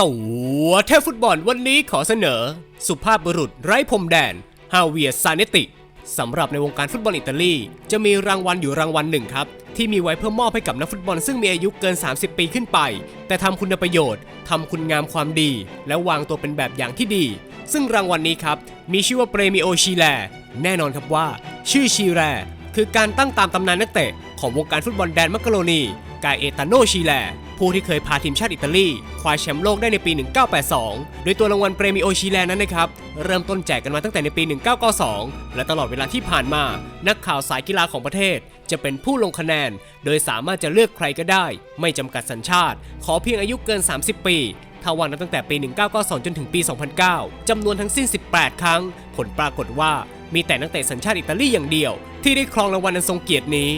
ตัวเทพฟุตบอลวันนี้ขอเสนอ สุภาพบุรุษไร้พรมแดน ฮาเวียซาเนติสำหรับในวงการฟุตบอลอิตาลี จะมีรางวัลอยู่รางวัลหนึ่งครับ ที่มีไว้เพื่อมอบให้กับนักฟุตบอลซึ่งมีอายุเกิน 30 ปีขึ้นไป แต่ทำคุณประโยชน์ทำคุณงามความดี และวางตัวเป็นแบบอย่างที่ดี ซึ่งรางวัลนี้ครับ มีชื่อว่าเปรมิโอชีแลแน่นอนครับว่า ชื่อชีแรคือการตั้งตามตำนานนักเตะของวงการฟุตบอลแดนมักกะโรนีกายเอตาโนชีแล ผู้ที่เคยพาทีมชาติอิตาลีคว้าแชมป์โลกได้ในปี 1982 โดยตัวรางวัลเปรมิโอชีแลนั้นนะครับ เริ่มต้นแจกกันมาตั้งแต่ในปี 1992 และตลอดเวลาที่ผ่านมา นักข่าวสายกีฬาของประเทศ จะเป็นผู้ลงคะแนน โดยสามารถจะเลือกใครก็ได้ ไม่จำกัดสัญชาติ ขอเพียงอายุเกิน 30 ปีถ้าวันนับตั้งแต่ปี 1992 จนถึงปี 2009 จำนวนทั้งสิ้น 18 ครั้ง ผลปรากฏว่ามีแต่นักเตะสัญชาติอิตาลีอย่างเดียว ที่ได้ครองรางวัลอันทรงเกียรตินี้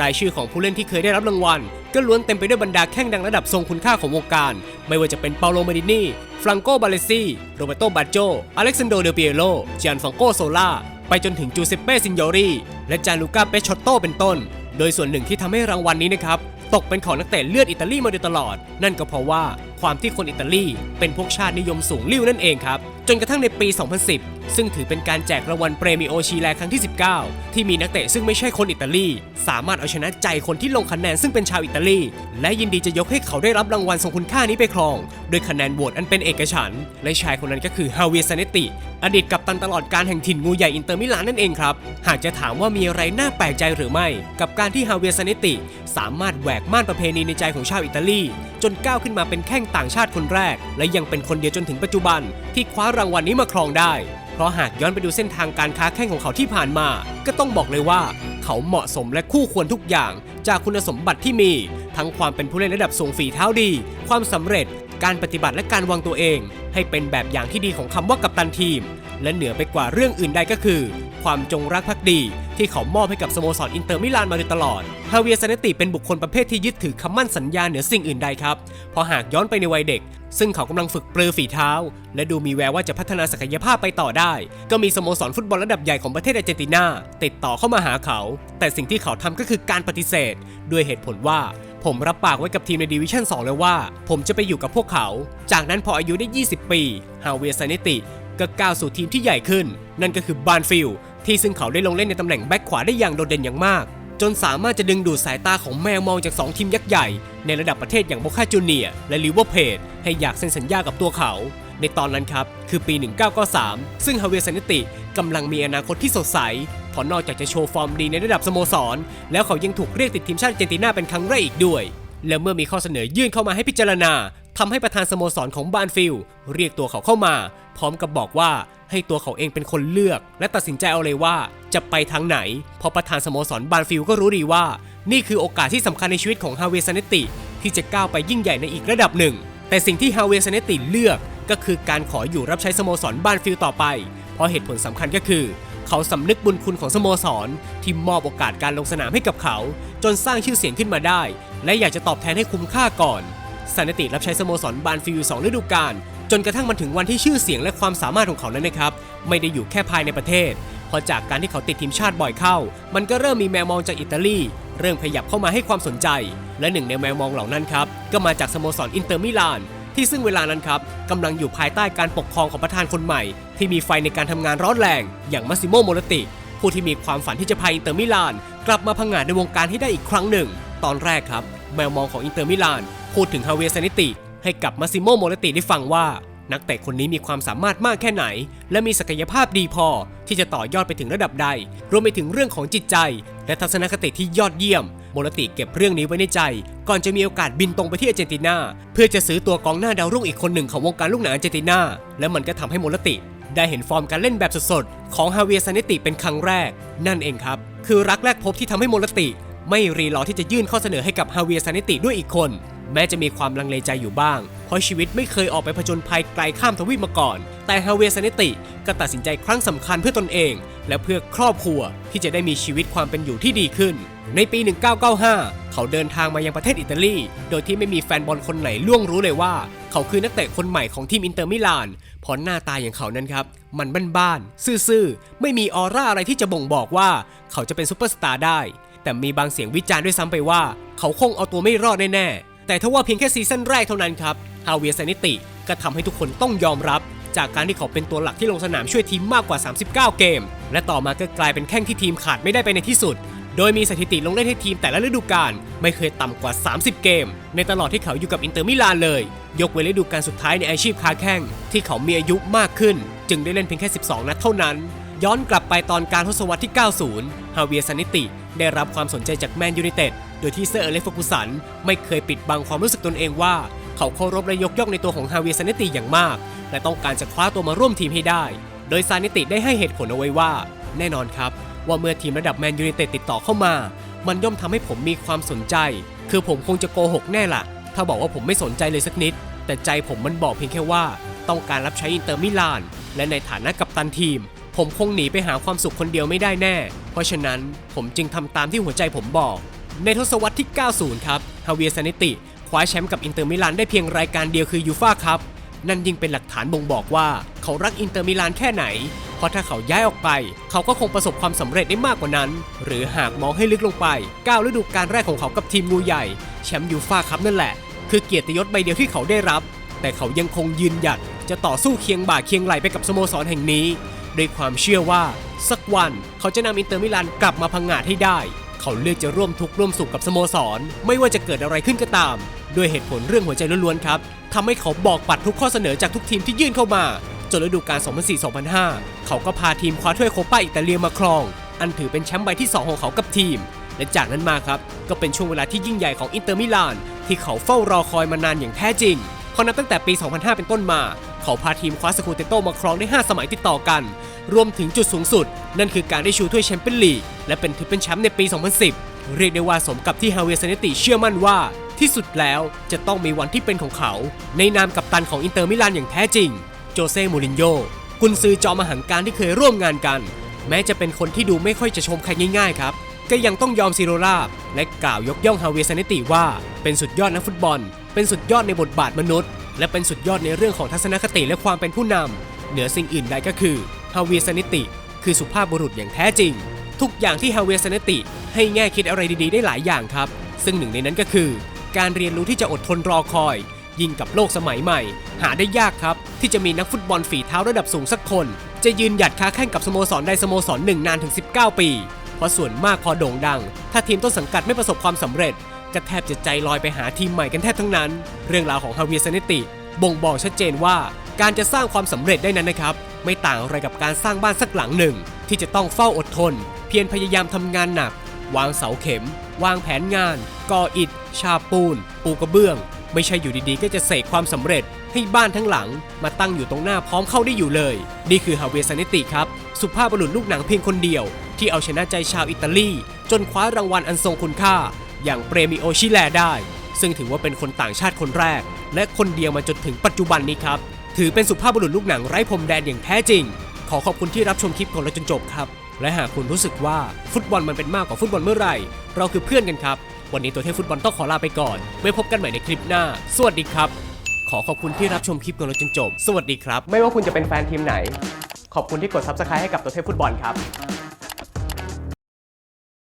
รายชื่อของผู้เล่นที่เคยได้รับรางวัล ก็ล้วนเต็มไปด้วยบรรดาแข้งดังระดับทรงคุณค่าของวงการ ไม่ว่าจะเป็นเปาโลมาดินีฟรังโกบาเลซีโรเบโตบาโจอเล็กซานโดเดเปียโลจียนฟองโกโซล่าไปจนถึงจูเซปเป้ซินยอรีและจานลูกาเปชอตโตเป็นต้น โดยส่วนหนึ่งที่ทำให้รางวัลนี้นะครับตกเป็นของนักเตะเลือดอิตาลีมาโดยตลอด นั่นก็เพราะว่าความที่คนอิตาลีเป็นพวกชาตินิยมสูงลิ่วนั่นเองครับจนกระทั่งในปี 2010 ซึ่งถือเป็นการแจกรางวัลเปรมิโอชีแลครั้งที่ 19 ที่มีนักเตะซึ่งไม่ใช่คนอิตาลี สามารถเอาชนะใจคนที่ลงคะแนนซึ่งเป็นชาวอิตาลี และยินดีจะยกให้เขาได้รับรางวัลทรงคุณค่านี้ไปครองโดยคะแนนโหวตอันเป็นเอกฉันท์และชายคนนั้นก็คือฮาเวียซาเนติ อดีตกัปตันตลอดการแห่งถิ่นงูใหญ่อินเตอร์มิลานนั่นเองครับหากจะถามว่ามีอะไรน่าแปลกใจหรือไม่ กับการที่ฮาเวียซาเนติ สามารถแหวกม่านประเพณีในใจของชาวอิตาลี จนก้าวขึ้นมาเป็นแข้งต่างชาติคนแรก และยังเป็นคนเดียวจนถึงปัจจุบันที่คว้ารางวัลนี้มาครองได้ เพราะหากย้อนไปดูเส้นทางการค้าแข้งของเขาที่ผ่านมา ก็ต้องบอกเลยว่า เขาเหมาะสมและคู่ควรทุกอย่าง จากคุณสมบัติที่มี ทั้งความเป็นผู้เล่นระดับสูงฝีเท้าดี ความสำเร็จ การปฏิบัติและการวางตัวเอง ให้เป็นแบบอย่างที่ดีของคำว่ากัปตันทีม และเหนือไปกว่าเรื่องอื่นใดก็คือ ความจงรักภักดี ที่เขามอบให้กับสโมสรอินเตอร์มิลานมาโดยตลอดฮาเวียซาเนติเป็นบุคคลประเภทที่ยึดถือคำมั่นสัญญาเหนือสิ่งอื่นใดครับพราะหากย้อนไปในวัยเด็ก ซึ่งเขากำลังฝึกปรือฝีเท้า และดูมีแววว่าจะพัฒนาศักยภาพไปต่อได้ ก็มีสโมสรฟุตบอลระดับใหญ่ของประเทศอาร์เจนตินาติดต่อเข้ามาหาเขา แต่สิ่งที่เขาทำก็คือการปฏิเสธ ด้วยเหตุผลว่าผมรับปากไว้กับทีมในดิวิชั่น 2 แล้วว่า ผมจะไปอยู่กับพวกเขา จากนั้นพออายุได้ 20 ปี ฮาเวียซาเนติก็ก้าวสู่ทีมที่ใหญ่ขึ้น นั่นก็คือบานฟิล ที่ซึ่งเขาได้ลงเล่นในตำแหน่งแบ็คขวาได้อย่างโดดเด่นอย่างมาก จนสามารถจะดึงดูดสายตาของแมวมองจาก 2 ทีมยักษ์ใหญ่ ในระดับประเทศอย่างโบคาจูเนียและลิเวอร์เพดให้อยากเซ็นสัญญากับตัวเขา ในตอนนั้นครับ คือปี 1993 ซึ่งฮาเวียซาเนติกำลังมีอนาคตที่สดใสเพราะนอกจากจะโชว์ฟอร์มดีในระดับสโมสร แล้วเขายังถูกเรียกติดทีมชาติเจนตินาเป็นครั้งแรกอีกด้วย และเมื่อมีข้อเสนอยื่นเข้ามาให้พิจารณาทำให้ประธานสโมสรของบานฟิลเรียกตัวเขาเข้ามา พร้อมกับบอกว่าให้ตัวเขาเองเป็นคนเลือก และตัดสินใจเอาเลยว่าจะไปทางไหนเพราะประธานสโมสรบานฟิลก็รู้ดีว่า นี่คือโอกาสที่สำคัญในชีวิตของฮาเวซาเนติ ที่จะก้าวไปยิ่งใหญ่ในอีกระดับหนึ่ง แต่สิ่งที่ฮาเวซาเนติเลือกก็คือการขออยู่รับใช้สโมสรบานฟิลต่อไป เพราะเหตุผลสำคัญก็คือ เขาสำนึกบุญคุณของสโมสร ที่มอบโอกาสการลงสนามให้กับเขา จนสร้างชื่อเสียงขึ้นมาได้ และอยากจะตอบแทนให้คุ้มค่าก่อนซานติรับใช้สโมสรบานฟิลสองฤดูกาล จนกระทั่งมันถึงวันที่ชื่อเสียงและความสามารถของเขานั้นนะครับ ไม่ได้อยู่แค่ภายในประเทศ เพราะจากการที่เขาติดทีมชาติบ่อยเข้า มันก็เริ่มมีแมวมองจากอิตาลี เริ่มขยับเข้ามาให้ความสนใจ และหนึ่งในแมวมองเหล่านั้นครับ ก็มาจากสโมสรอินเตอร์มิลาน ที่ซึ่งเวลานั้นครับกำลังอยู่ภายใต้การปกครองของประธานคนใหม่ ที่มีไฟในการทำงานร้อนแรง อย่างมาซิโมโมลติ ผู้ที่มีความฝันที่จะพาอินเตอร์มิลาน กลับมาพังงาดในวงการให้ได้อีกครั้งหนึ่ง ตอนแรกครับ แมวมองของอินเตอร์มิลานพูดถึงฮาเวียซานิติ ให้กับมาซิโมโมลติได้ฟังว่า นักเตะคนนี้มีความสามารถมากแค่ไหน และมีศักยภาพดีพอที่จะต่อยอดไปถึงระดับใด รวมไปถึงเรื่องของจิตใจ และทัศนคติที่ยอดเยี่ยมโมลติเก็บเรื่องนี้ไว้ในใจ ก่อนจะมีโอกาสบินตรงไปที่อาร์เจนตินา เพื่อจะซื้อตัวกองหน้าดาวรุ่งอีกคนหนึ่งของวงการลูกหนังอาร์เจนตินา และมันก็ทำให้โมลติ ได้เห็นฟอร์มการเล่นแบบสดๆ ของฮาเวียซาเนติเป็นครั้งแรก นั่นเองครับ คือรักแรกพบที่ทำให้โมลติ ไม่รีรอที่จะยื่นข้อเสนอให้กับฮาเวียซาเนติด้วยอีกคน แม้จะมีความลังเลใจอยู่บ้าง เพราะชีวิตไม่เคยออกไปผจญภัยไกลข้ามทวีปมาก่อน แต่ฮาเวียซาเนติก็ตัดสินใจครั้งสำคัญเพื่อตนเอง และเพื่อครอบครัวที่จะได้มีชีวิตความเป็นอยู่ที่ดีขึ้น ในปี 1995 เขาเดินทางมายังประเทศอิตาลี โดยที่ไม่มีแฟนบอลคนไหนล่วงรู้เลยว่า เขาคือนักเตะคนใหม่ของทีมอินเตอร์มิลานเพราะหน้าตาอย่างเขานั้นครับ มันบ้านๆซื่อๆไม่มีออร่าอะไรที่จะบ่งบอกว่า เขาจะเป็นซูเปอร์สตาร์ได้ แต่มีบางเสียงวิจารณ์ด้วยซ้ำไปว่า เขาคงเอาตัวไม่รอดแน่ๆ แต่ถ้าว่าเพียงแค่ซีซั่นแรกเท่านั้นครับฮาเวียร์ซานิติก็ทำให้ทุกคนต้องยอมรับ จากการที่เขาเป็นตัวหลักที่ลงสนามช่วยทีมมากกว่า 39 เกม และต่อมาก็กลายเป็นแข้งที่ทีมขาดไม่ได้ไปในที่สุด โดยมีสถิติลงเล่นให้ทีมแต่ละฤดูกาลไม่เคยต่ำกว่า 30 เกม ในตลอดที่เขาอยู่กับอินเตอร์มิลานเลย ยกเว้นฤดูกาลสุดท้ายในอาชีพค้าแข้งที่เขามีอายุมากขึ้น จึงได้เล่นเพียงแค่ 12 นัดเท่านั้น ย้อนกลับไปตอนการทศวรรษที่ 90 ฮาเวียร์ซานิติ ได้รับความสนใจจากแมนยูไนเต็ด โดยที่เซอร์เอเล็กซ์เฟอร์กูสัน ไม่เคยปิดบังความรู้สึกตนเองว่า เขาเคารพและยกย่องในตัวของฮาเวียร์ซานิติอย่างมาก และต้องการจะคว้าตัวมาร่วมทีมให้ได้ โดยซานิติได้ให้เหตุผลเอาไว้ว่า แน่นอนครับ ว่าเมื่อทีมระดับแมนยูไนเต็ดติดต่อเข้ามา มันย่อมทำให้ผมมีความสนใจ คือผมคงจะโกหกแน่ล่ะ ถ้าบอกว่าผมไม่สนใจเลยสักนิด แต่ใจผมมันบอกเพียงแค่ว่า ต้องการรับใช้อินเตอร์มิลาน และในฐานะกัปตันทีม ผมคงหนีไปหาความสุขคนเดียวไม่ได้แน่ เพราะฉะนั้นผมจึงทำตามที่หัวใจผมบอก ในทศวรรษที่ 90 ครับฮาเวียซานิติ คว้าแชมป์กับอินเตอร์มิลานได้เพียงรายการเดียวคือยูฟ่าครับ นั่นยิ่งเป็นหลักฐานบ่งบอกว่า เขารักอินเตอร์มิลานแค่ไหน เพราะถ้าเขาย้ายออกไป เขาก็คงประสบความสำเร็จได้มากกว่านั้น หรือหากมองให้ลึกลงไปก้าวฤดูกาลแรกของเขากับทีมงูใหญ่แชมป์ยูฟ่าครับนั่นแหละ คือเกียรติยศใบเดียวที่เขาได้รับ แต่เขายังคงยืนหยัดจะต่อสู้เคียงบ่าเคียงไหลไปกับสโมสรแห่งนี้ ด้วยความเชื่อว่าสักวันเขาจะนำอินเตอร์มิลานกลับมาพังงาดให้ได้ เขาเลือกจะร่วมทุกข์ร่วมสุขกับสโมสร ไม่ว่าจะเกิดอะไรขึ้นก็ตาม ด้วยเหตุผลเรื่องหัวใจล้วนๆครับทำให้เขาบอกปัดทุกข้อเสนอจากทุกทีมที่ยื่นเข้ามาจนฤดูกาล 2004-2005 เขาก็พาทีมคว้าถ้วยโคปาอิตาเลียมาครอง อันถือเป็นแชมป์ใบที่ 2 ของเขากับทีม และจากนั้นมาครับ ก็เป็นช่วงเวลาที่ยิ่งใหญ่ของอินเตอร์มิลาน ที่เขาเฝ้ารอคอยมานานอย่างแท้จริงเพราะนับตั้งแต่ปี 2005 เป็นต้นมา เขาพาทีมคว้าสกูเตโต้มาครองได้ 5 สมัยติดต่อกัน รวมถึงจุดสูงสุด นั่นคือการได้ชูถ้วยแชมเปี้ยนลีกและเป็นถือเป็นแชมป์ในปี 2010 เรียกได้ว่าสมกับที่ฮาเวียร์ซาเนติเชื่อมั่นว่า ที่สุดแล้วจะต้องมีวันที่เป็นของเขา ในนามกัปตันของอินเตอร์มิลานอย่างแท้จริง โจเซ่มูรินโญ่กุนซือจอมหังการที่เคยร่วมงานกัน แม้จะเป็นคนที่ดูไม่ค่อยจะชมใครง่ายๆครับก็ยังต้องยอมซีโรราบและกล่าวยกย่องฮาเวียร์ซาเนติว่าเป็นสุดยอดนักฟุตบอล เป็นสุดยอดในบทบาทมนุษย์ และเป็นสุดยอดในเรื่องของทัศนคติและความเป็นผู้นำเหนือสิ่งอื่นใดก็คือฮาเวียร์ซาเนติ คือสุภาพบุรุษอย่างแท้จริง ทุกอย่างที่ฮาเวียร์ซาเนติ ให้แง่คิดอะไรดีๆ ได้หลายอย่างครับ ซึ่งหนึ่งในนั้นก็คือ การเรียนรู้ที่จะอดทนรอคอย ยิ่งกับโลกสมัยใหม่ หาได้ยากครับ ที่จะมีนักฟุตบอลฝีเท้าระดับสูงสักคน จะยืนหยัดค้าแข่งกับสโมสรใดสโมสรหนึ่งนานถึง 19 ปี เพราะส่วนมากพอโด่งดัง ถ้าทีมต้นสังกัดไม่ประสบความสำเร็จ ก็แทบจะใจลอยไปหาทีมใหม่กันแทบทั้งนั้น เรื่องราวของฮาเวียร์ซาเนติ บ่งบอกชัดเจนว่าการจะสร้างความสำเร็จได้นั้นนะครับ ไม่ต่างอะไรกับการสร้างบ้านสักหลังหนึ่ง ที่จะต้องเฝ้าอดทน เพียรพยายามทำงานหนัก วางเสาเข็ม วางแผนงาน ก่ออิฐ ชาปูน ปูกระเบื้อง ไม่ใช่อยู่ดีๆ ก็จะเสกความสำเร็จ ให้บ้านทั้งหลัง มาตั้งอยู่ตรงหน้าพร้อมเข้าได้อยู่เลย นี่คือฮาเวียร์ซาเนติครับ สุภาพบุรุษลูกหนังเพียงคนเดียว ที่เอาชนะใจชาวอิตาลี จนคว้ารางวัลอันทรงคุณค่า อย่างเปรมิโอชิแลได้ ซึ่งถือว่าเป็นคนต่างชาติคนแรก และคนเดียวมาจนถึงปัจจุบันนี้ครับ ถือเป็นสุภาพบุรุษลูกหนังไร้พรมแดนอย่างแท้จริง ขอขอบคุณที่รับชมคลิปของเราจนจบครับ และหากคุณรู้สึกว่าฟุตบอลมันเป็นมากกว่าฟุตบอลเมื่อไหร่ เราคือเพื่อนกันครับ วันนี้ตัวเทพฟุตบอลต้องขอลาไปก่อน ไว้พบกันใหม่ในคลิปหน้า สวัสดีครับ ขอขอบคุณที่รับชมคลิปของเราจนจบ สวัสดีครับ ไม่ว่าคุณจะเป็นแฟนทีมไหน ขอบคุณที่กด subscribe ให้กับตัวเทพฟุตบอลครับ